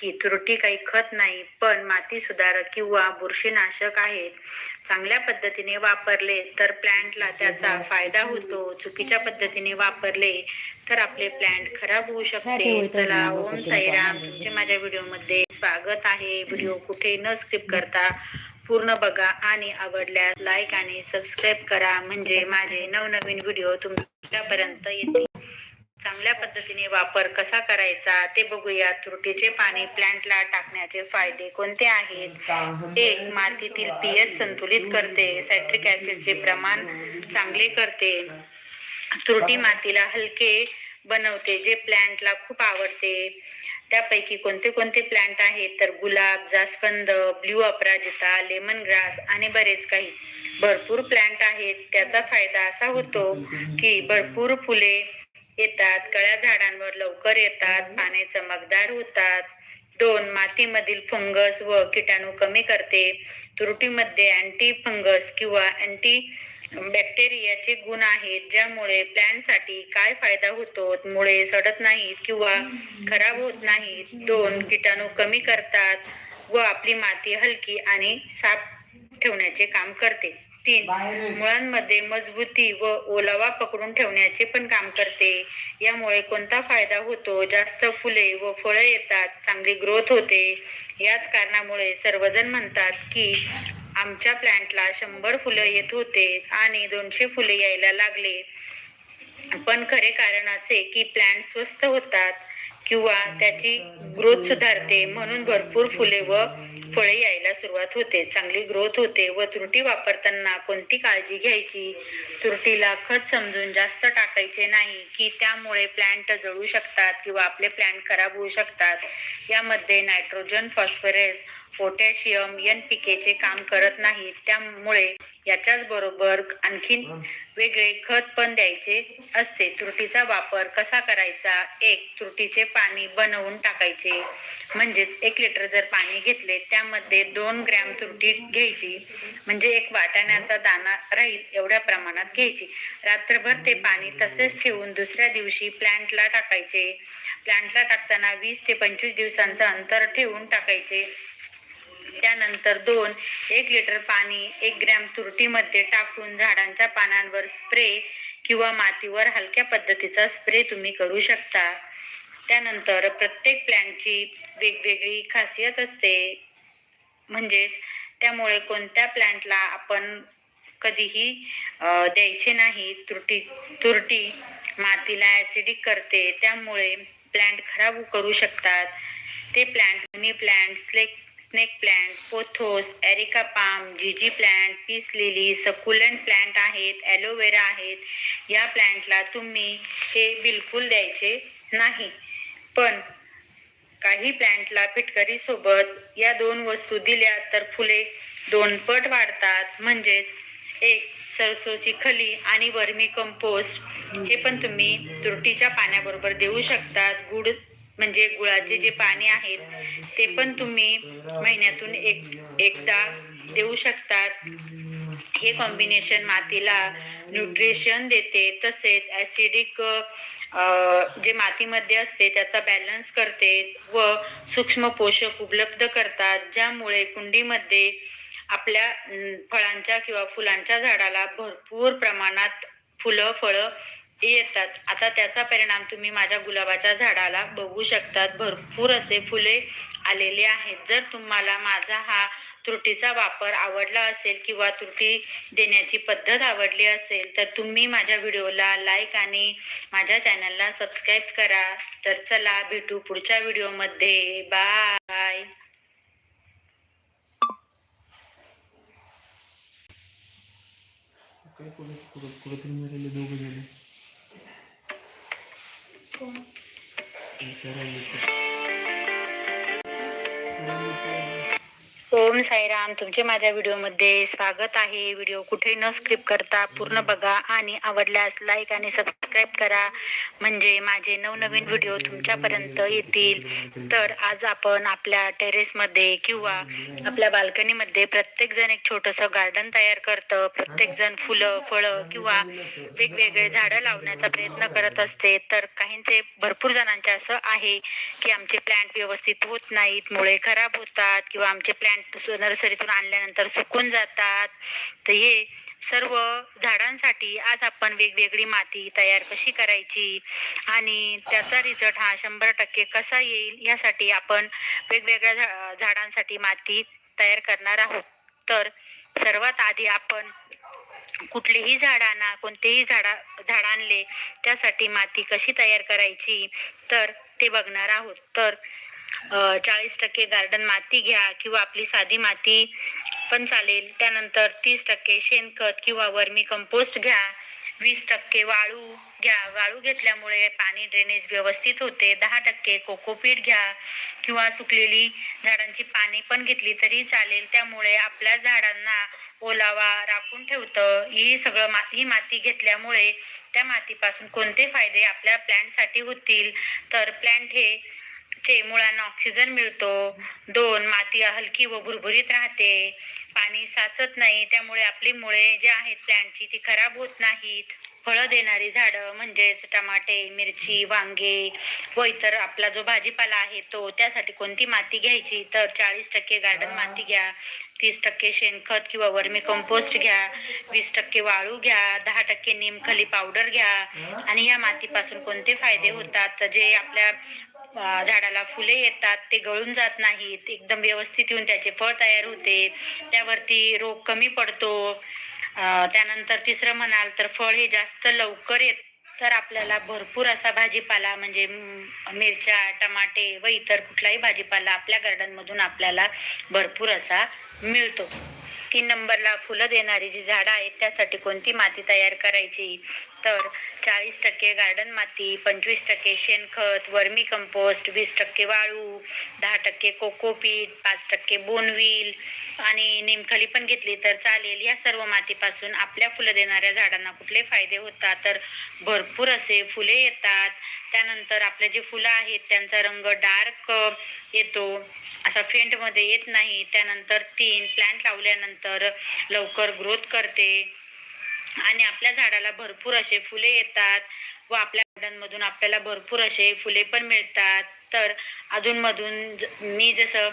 की त्रुटी काही खत नाही पण माती सुधारक किंवा बुरशीनाशक आहेत चांगल्या पद्धतीने वापरले तर प्लांटला त्याचा फायदा होतो. चुकीच्या पद्धतीने वापरले तर आपले प्लॅन्ट खराब होऊ शकते. चला ओम साईराम. तुमचे माझ्या व्हिडिओमध्ये स्वागत आहे. व्हिडिओ कुठे न स्किप करता पूर्ण बघा आणि आवडल्यास लाईक आणि सबस्क्राईब करा. म्हणजे माझे नवनवीन व्हिडिओ तुमच्यापर्यंत येतील. चांगल्या पद्धतीने वापर कसा करायचा ते बघूया. तुरटीचे पाणी प्लांटला टाकण्याचे फायदे कोणते आहेत? एक मातीतील पीएच संतुलित करते. सायट्रिक ऍसिडचे प्रमाण चांगले करते. तुरटी मातीला हलके बनवते जे प्लांटला खूप आवडते. त्यापैकी कोणते कोणते प्लांट आहेत? तर गुलाब जास्वंद ब्ल्यू अपराजिता लेमन ग्रास आणि बरेच काही. भरपूर प्लांट आहेत. त्याचा फायदा असा होतो की भरपूर फुले येतात कळ्या झाडांवर लवकर येतात पाने चमकदार होतात. दोन मातीमधील फंगस व किटाणू कमी करते. तुरटीमध्ये अँटी फंगस किंवा अँटी बॅक्टेरियाचे गुण आहेत ज्यामुळे प्लॅन्टसाठी काय फायदा होतो मुळे सडत नाहीत किंवा खराब होत नाहीत. दोन किटाणू कमी करतात व आपली माती हलकी आणि साफ ठेवण्याचे काम करते. तीन मुळांमध्ये मजबूती व ओलावा पकडून ठेवण्याचे पण काम करते. यामुळे कोणता फायदा होतो? जास्त फुले व फळे येतात चांगली ग्रोथ होते. याच कारणामुळे सर्वजण म्हणतात की आमच्या प्लांटला शंभर फुलं येत होते आणि दोनशे फुले यायला लागले. पण खरे कारण असे की प्लांट स्वस्त होतात. किंवा त्याची ग्रोथ सुधारते म्हणून भरपूर फुले व फळे यायला सुरुवात होते. चांगली ग्रोथ होते व त्रुटी वापरताना कोणती काळजी घ्यायची? तुरटीला खत समजून जास्त टाकायचे नाही की त्यामुळे प्लांट जळू शकतात किंवा आपले प्लांट खराब होऊ शकतात. यामध्ये नायट्रोजन फॉस्फरस पोटॅशियम एन पिकेचे काम करत नाहीत त्यामुळे याच्याच बरोबर आणखीन वेगळे खत पण द्यायचे असते. त्रुटीचा वापर कसा करायचा? एक त्रुटीचे पाणी बनवून टाकायचे. म्हणजेच एक लिटर जर पाणी घेतले त्यामध्ये दोन ग्रॅम तुरटी घ्यायची. म्हणजे एक वाटाण्याचा दाना राहील एवढ्या प्रमाणात घ्यायची. रात्रभर ते पाणी तसेच ठेवून दुसऱ्या दिवशी प्लांटला टाकायचे. प्लांटला टाकताना वीस ते पंचवीस दिवसांचं अंतर ठेवून टाकायचे. त्यानंतर दोन एक लिटर पाणी एक ग्रॅम तुरटीमध्ये टाकून झाडांच्या पानांवर स्प्रे किंवा मातीवर हलक्या पद्धतीचा स्प्रे तुम्ही करू शकता. त्यानंतर प्रत्येक प्लॅनची वेगवेगळी खासियत असते. म्हणजेच त्यामुळे कोणत्या प्लॅन्टला आपण कधीही द्यायचे नाही तुरटी तुरटी मातीला ऍसिडिक करते त्यामुळे प्लॅन्ट खराब करू शकतात. ते plant money plant slake snake plant pothos areca palm जीजी plant peace lily succulent plant आहेत ॲलोवेरा आहेत. या प्लॅन्टला तुम्ही हे बिलकुल द्यायचे नाही. पण काही प्लॅन्टला फिटकरी सोबत या दोन वस्तू दिल्या तर फुले दोन पट वाढतात. म्हणजेच एक सरसोची खली आणि वर्मी कंपोस्ट हे पण तुम्ही तुरटीच्या पाण्याबरोबर देऊ शकतात. गुड म्हणजे गुळाचे जे पाणी आहेत ते पण तुम्ही महिन्यातून एक एकदा देऊ शकतात. हे कॉम्बिनेशन मातीला न्यूट्रिशन देते. तसेच ॲसिडिक जे मातीमध्ये असते त्याचा बॅलन्स करते व सूक्ष्म पोषक उपलब्ध करतात ज्यामुळे कुंडीमध्ये आपल्या फळांच्या किंवा फुलांच्या झाडाला भरपूर प्रमाणात फुलं फळं येतात. आता त्याचा परिणाम तुम्ही माझ्या गुलाबाच्या झाडाला बघू शकतात. भरपूर असे फुले आलेले आहेत. जर तुम्हाला माझा हा त्रुटीचा वापर आवडला असेल किंवा त्रुटी देण्याची पद्धत आवडली असेल तर तुम्ही माझ्या व्हिडिओला लाईक आणि माझ्या चॅनलला सबस्क्राईब करा. तर चला भेटू पुढच्या व्हिडिओमध्ये. बाय काय कुठं कुठं कुठं मरेले दोघं झाले विचारायला ओम साईराम तुमचे माझ्या व्हिडिओमध्ये स्वागत आहे. व्हिडिओ कुठे न स्क्रिप्ट करता पूर्ण बघा आणि आवडल्यास लाईक आणि सबस्क्राईब सबस्क्राईब करा. म्हणजे माझे नवनवीन व्हिडिओ तुमच्यापर्यंत येतील. तर आज आपण आपल्या टेरेसमध्ये किंवा आपल्या बाल्कनीमध्ये प्रत्येक जण एक छोटंसं गार्डन तयार करतं. प्रत्येक जण फुलं फळं किंवा वेगवेगळे झाडं लावण्याचा प्रयत्न करत असते. तर काहींचे भरपूर जणांचे असं आहे की आमचे प्लॅन्ट व्यवस्थित होत नाहीत मुळे खराब होतात किंवा आमचे प्लॅन्ट नर्सरीतून आणल्यानंतर सुकून जातात. तर हे सर्व झाडांसाठी आज आपण वेगवेगळी माती तयार कशी करायची आणि त्याचा रिझल्ट हा शंभर टक्के कसा येईल यासाठी आपण वेगवेगळ्या झाडांसाठी माती तयार करणार आहोत. तर सर्वात आधी आपण कुठलीही झाडांना कोणतेही झाडा झाड आणले त्यासाठी माती कशी तयार करायची तर ते बघणार आहोत. तर चाळीस टक्के गार्डन माती घ्या किंवा आपली साधी माती पण चालेल. त्यानंतर तीस टक्के शेणखत किंवा वर्मी कंपोस्ट घ्या. वीस टक्के वाळू घ्या. वाळू घेतल्यामुळे पाणी ड्रेनेज व्यवस्थित होते. दहा टक्के कोकोपीट घ्या किंवा सुकलेली झाडांची पाने पण घेतली तरी चालेल. त्यामुळे आपल्या झाडांना ओलावा राखून ठेवतं. ही सगळं मा ही माती घेतल्यामुळे त्या मातीपासून कोणते फायदे आपल्या प्लॅन्टसाठी होतील? तर प्लॅन्ट हे चे मुळांना ऑक्सिजन मिळतो. दोन माती हलकी व भुरभुरीत राहते. पाणी साचत नाही त्यामुळे आपली मुळे जे आहेत प्लॅन्टची ती खराब होत नाहीत. फळं देणारी झाडं म्हणजेच टमाटे मिरची वांगे व इतर आपला जो भाजीपाला आहे तो त्यासाठी कोणती माती घ्यायची? तर चाळीस टक्के गार्डन माती घ्या तीस टक्के शेणखत किंवा वर्मी कंपोस्ट घ्या वीस टक्के वाळू घ्या दहा टक्के निमखली पावडर घ्या. आणि या मातीपासून कोणते फायदे होतात? जे आपल्या झाडाला फुले येतात ते गळून जात नाहीत एकदम व्यवस्थित येऊन त्याचे फळ तयार होते त्यावरती रोग कमी पडतो. त्यानंतर तिसरं म्हणाल तर फळ हे जास्त लवकर येत तर आपल्याला भरपूर असा भाजीपाला म्हणजे मिरच्या टमाटे व इतर कुठलाही भाजीपाला आपल्या गार्डन मधून आपल्याला भरपूर असा मिळतो. तीन नंबरला फुलं देणारी जी झाडं आहेत त्यासाठी कोणती माती तयार करायची? तर चाळीस टक्के गार्डन माती पंचवीस टक्के शेणखत वर्मी कंपोस्ट वीस टक्के वाळू दहा टक्के कोकोपीट पाच टक्के बोनविल आणि निमखली पण घेतली तर चालेल. या सर्व मातीपासून आपल्या फुलं देणाऱ्या झाडांना कुठले फायदे होतात? तर भरपूर असे फुले येतात. त्यानंतर आपले जे फुलं आहेत त्यांचा रंग डार्क येतो. असा फेंटमध्ये येत नाही. त्यानंतर तीन प्लांट लावल्यानंतर लवकर ग्रोथ करते. आणि आपल्या झाडाला भरपूर असे फुले येतात व आपल्या गार्डन मधून आपल्याला भरपूर असे फुले पण मिळतात. तर अधून मधून मी जसं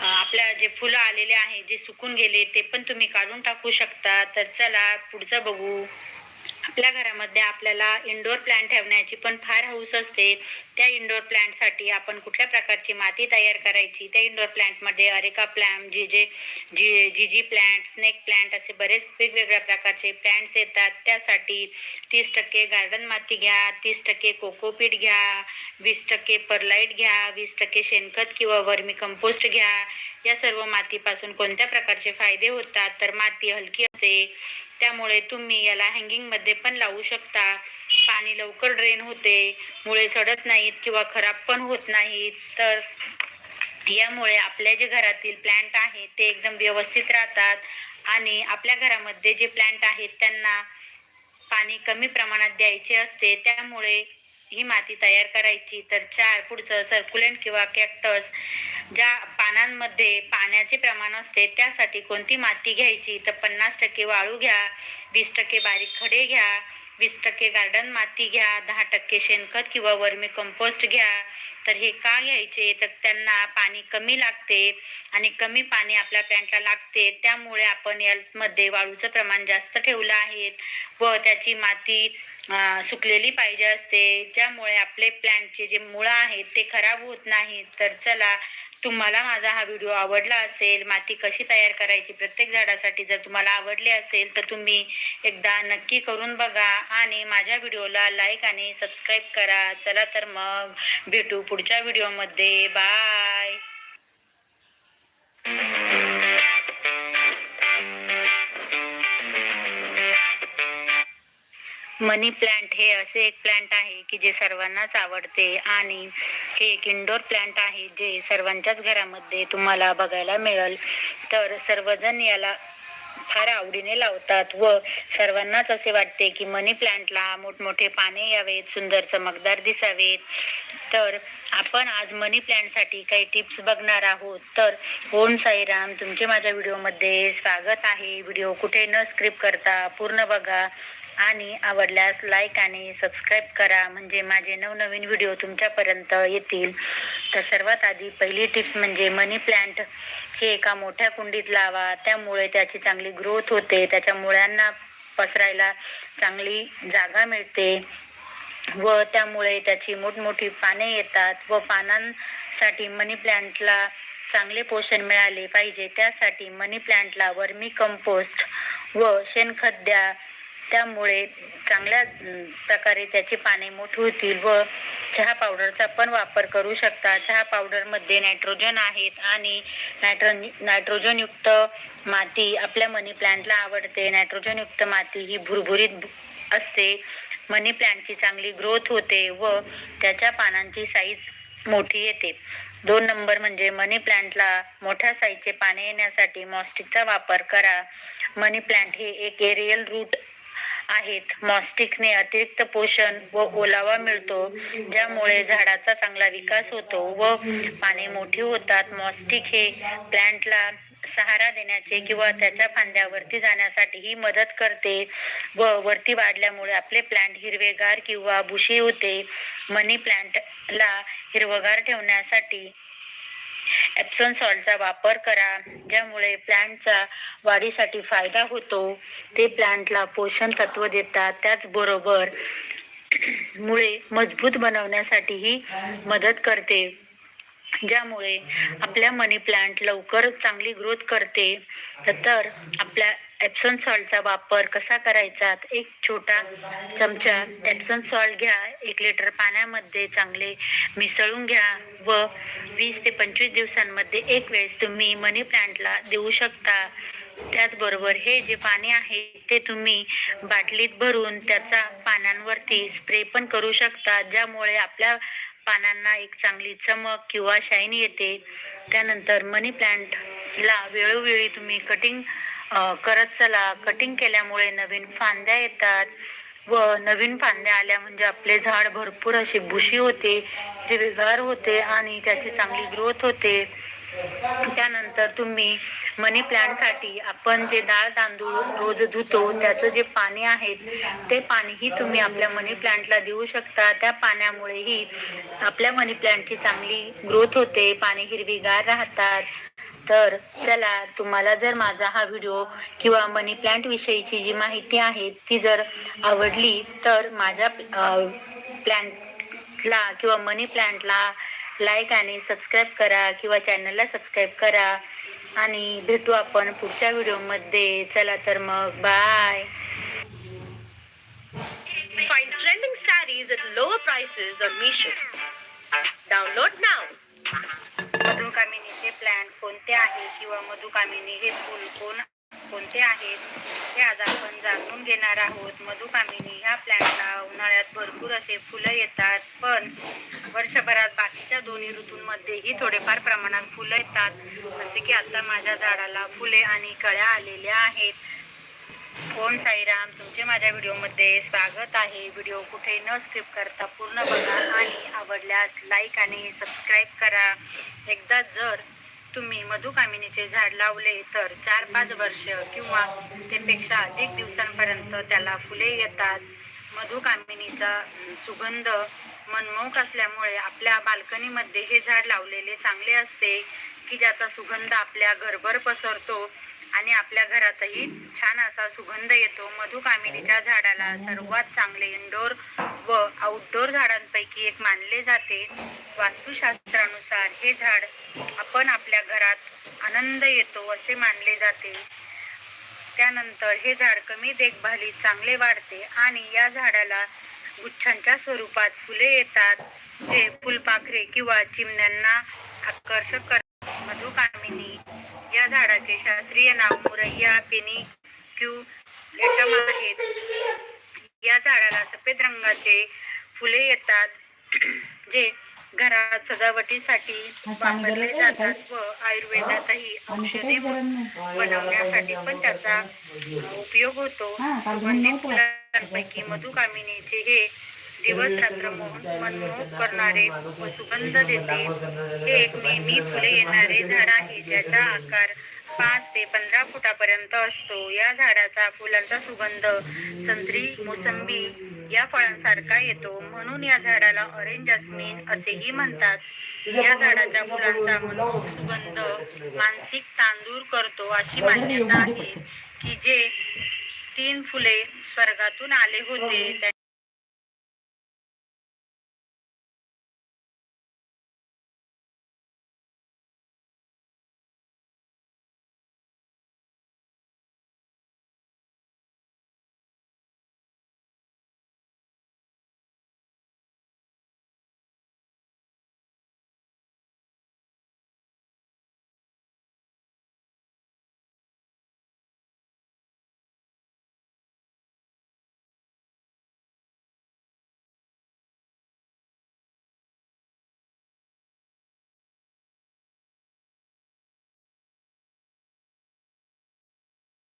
आपल्या जे फुलं आलेले आहे जे सुकून गेले ते पण तुम्ही काढून टाकू शकता. तर चला पुढचं बघू. आपल्या घरामध्ये आपल्याला इंडोर प्लांट ठेवण्याची पण फार हौस असते. त्या इंडोर प्लांटसाठी आपण कुठल्या प्रकारची माती तयार करायची? त्या इंडोर प्लांटमध्ये अरेका प्लांट जी जे जी Z Z plant snake plant असे बरेच वेगवेगळ्या प्रकारचे प्लांट्स येतात. त्यासाठी तीस टक्के गार्डन माती घ्या तीस टक्के कोकोपीट घ्या वीस टक्के परलाईट घ्या वीस टक्के शेणखत किंवा वर्मी कंपोस्ट घ्या. या सर्व मातीपासून कोणत्या प्रकारचे फायदे होतात? तर माती हलकी असते. त्यामुळे तुम्ही याला हँगिंगमध्ये पण लावू शकता. पाणी लवकर ड्रेन होते. मुळे सडत नाहीत किंवा खराब पण होत नाहीत. तर यामुळे आपल्या जे घरातील प्लांट आहेत ते एकदम व्यवस्थित राहतात. आणि आपल्या घरामध्ये जे प्लांट आहेत त्यांना पाणी कमी प्रमाणात द्यायचे असते. त्यामुळे ही माती तयार करायची तर चार पुढचं सर्क्युलेंट किंवा कॅक्टस ज्या पानांमध्ये पाण्याचे प्रमाण असते त्यासाठी कोणती माती घ्यायची? तर पन्नास टक्के वाळू घ्या वीस टक्के बारीक खडे घ्या वीस टक्के गार्डन माती घ्या दहा टक्के शेणखत किंवा वर्मी कंपोस्ट घ्या. तर हे का घ्यायचे? तर त्यांना पाणी कमी लागते आणि कमी पाणी आपल्या प्लांटला लागते. त्यामुळे आपण यामध्ये वाळूचं प्रमाण जास्त ठेवलं आहे व त्याची माती सुकलेली पाहिजे असते. ज्यामुळे आपले प्लांटचे जे मुळं आहेत ते खराब होत नाहीत. तर चला तुम्हाला माझा हा व्हिडिओ आवडला असेल माती कशी तयार करायची प्रत्येक झाडासाठी जर तुम्हाला आवडले असेल तर तुम्ही एकदा नक्की करून बघा आणि माझ्या व्हिडिओला लाईक आणि सबस्क्राईब करा. चला तर मग भेटू पुढच्या व्हिडिओमध्ये बाय मनी प्लांट हे असे एक प्लांट आहे की जे सर्वांनाच आवडते आणि हे एक इंडोर प्लांट आहे जे सर्वांच्याच घरामध्ये तुम्हाला बघायला मिळेल. तर सर्वजण याला फार आवडीने लावतात व सर्वांनाच असे वाटते की मनी प्लांटला मोठमोठे पाने यावेत सुंदर चमकदार दिसावेत. तर आपण आज मनी प्लांटसाठी काही टिप्स बघणार आहोत. तर ओम साईराम तुमचे माझ्या व्हिडिओमध्ये स्वागत आहे. व्हिडिओ कुठे न स्क्रिप करता पूर्ण बघा. आणि आवडल्यास लाईक आणि सबस्क्राईब करा. म्हणजे माझे नवनवीन व्हिडिओ तुमच्यापर्यंत येतील. तर सर्वात आधी पहिली टिप्स म्हणजे मनी प्लांट हे एका मोठ्या कुंडीत लावा. त्यामुळे त्याची चांगली ग्रोथ होते. त्याच्या मुळ्यांना पसरायला चांगली जागा मिळते. व त्यामुळे त्याची मोठमोठी पाने येतात. व पानांसाठी मनी प्लांटला चांगले पोषण मिळाले पाहिजे. त्यासाठी मनी प्लांटला वर्मी कंपोस्ट व शेणखत द्या. त्यामुळे चांगल्या प्रकारे त्याची पाने मोठी होतील व चहा पावडरचा पण वापर करू शकता. चहा पावडरमध्ये नायट्रोजन आहेत आणि नायट्रो नायट्रोजनयुक्त माती आपल्या मनी प्लांटला आवडते. नायट्रोजनयुक्त माती ही भुरभुरीत असते. मनी प्लांटची चांगली ग्रोथ होते व त्याच्या पानांची साईज मोठी येते. दोन नंबर म्हणजे मनी प्लांटला मोठ्या साईजचे पाने येण्यासाठी मॉस्टिकचा वापर करा. मनी प्लांट हे एक एरियल रूट आहेत. मॉस्टिकने अतिरिक्त पोषण व ओलावा मिळतो ज्यामुळे झाडाचा चांगला विकास होतो व पाने मोठी होतात. मॉस्टिक हे प्लांटला सहारा देण्याचे किंवा त्याच्या फांद्यावरती जाण्यासाठीही मदत करते व वरती वाढल्यामुळे आपले प्लांट हिरवेगार किंवा बुशी होते. मनी प्लांटला हिरवगार ठेवण्यासाठी एप्सॉन सॉल्टचा वापर करा ज्यामुळे प्लांटचा वाढीसाठी फायदा होतो. ते प्लांटला पोषण तत्व देतात. त्याचबरोबर मुळे मजबूत बनवण्यासाठीही मदत करते. ज्यामुळे आपल्या मनी प्लांट लवकर चांगली ग्रोथ करते. तर आपल्या एप्सन सॉल्टचा वापर कसा करायचा? एक छोटा चमचा एप्सन सॉल्ट घ्या. एक लिटर पाण्यामध्ये चांगले मिसळून घ्या व वीस ते पंचवीस दिवसांमध्ये एक वेळेस तुम्ही मनी प्लांटला देऊ शकता. त्याचबरोबर हे जे पाणी आहे ते तुम्ही बाटलीत भरून त्याचा पानांवरती स्प्रे पण करू शकता. ज्यामुळे आपल्या पानांना एक चांगली चमक किंवा शाईन येते. त्यानंतर मनी प्लांटला वेळोवेळी तुम्ही कटिंग करत चला. कटिंग केल्यामुळे नवीन फांद्या येतात व नवीन फांद्या आल्या म्हणजे आपले झाड भरपूर अशी बुशी होते हिरवेगार होते आणि त्याची चांगली ग्रोथ होते. त्यानंतर तुम्ही मनी प्लांटसाठी आपण जे डाळ तांदूळ रोज धुतो त्याचं जे पाणी आहे ते पाणीही तुम्ही आपल्या मनी प्लांटला देऊ शकता. त्या पाण्यामुळेही आपल्या मनी प्लांटची चांगली ग्रोथ होते पाणी हिरवीगार राहतात. तर चला तुम्हाला जर माझा हा व्हिडिओ किंवा मनी प्लांट विषयीची जी माहिती आहे ती जर आवडली तर माझ्या प्लांटला किंवा मनी प्लांटला लाईक आणि सबस्क्राईब करा किंवा चॅनलला सबस्क्राईब करा आणि भेटू आपण पुढच्या व्हिडिओमध्ये चला तर मग bye Find trending sarees at lower prices on Meesho. Download now. मधुकामिनीचे प्लांट कोणते आहे किंवा मधुकामिनी हे फुल कोण कोणते आहेत हे आज आपण जाणून घेणार आहोत. मधुकामिनी ह्या प्लॅन्टला उन्हाळ्यात भरपूर असे फुलं येतात पण वर्षभरात बाकीच्या दोन्ही ऋतूंमध्येही थोडेफार प्रमाणात फुलं येतात. जसे की आता माझ्या झाडाला फुले आणि कळ्या आलेल्या आहेत. ओम साईराम तुमचे माझ्या व्हिडिओमध्ये स्वागत आहे. व्हिडिओ कुठे न स्किप करता पूर्ण बघा आणि आवडल्यास लाईक आणि सबस्क्राईब करा. एकदा जर तुम्ही मधुकामिनीचे झाड लावले तर चार पाच वर्ष किंवा त्यापेक्षा अधिक दिवसांपर्यंत त्याला फुले येतात. मधुकामिनीचा सुगंध मनमोहक असल्यामुळे आपल्या बाल्कनीमध्ये हे झाड लावलेले चांगले असते की ज्याचा सुगंध आपल्या घरभर पसरतो. आणि आपल्या घरातही छान असा सुगंध येतो. मधुकामिनीच्या झाडाला सर्वात चांगले इंडोर व आउटडोर झाडांपैकी एक मानले जाते. वास्तुशास्त्रानुसार हे झाड आपण आपल्या घरात आनंद येतो असे मानले जाते. त्यानंतर हे झाड कमी देखभालीत चांगले वाढते आणि या झाडाला गुच्छांच्या स्वरूपात फुले येतात जे फुलपाखरे किंवा चिमण्यांना आकर्षक करतात. मधुकामिनी या झाडाचे शास्त्रीय नाव मुरैया पेनिक्युलेटम आहेत. या झाडाला सफेद रंगाचे फुले येतात जे घरात सजावटीसाठी वापरले जातात व आयुर्वेदातही औषधे बनवण्यासाठी पण त्याचा उपयोग होतो. सुगंधित फुलांपैकी मधुकामिनीचे हे दिवस रात्र मोहन मनमोहक करणारे व सुगंध देते. हे एक नेहमी फुले येणारे झाड आहे ज्याचा आकार पाच ते पंधरा फुटापर्यंत असतो. या झाडाचा फुलांचा सुगंध संत्री मोसंबी या फळांसारखा येतो. म्हणून या झाडाला ऑरेंज जस्मिन असेही म्हणतात. या झाडाच्या फुलांचा मनमोहक सुगंध मानसिक ताण दूर करतो अशी मान्यता आहे की जे तीन फुले स्वर्गातून आले होते.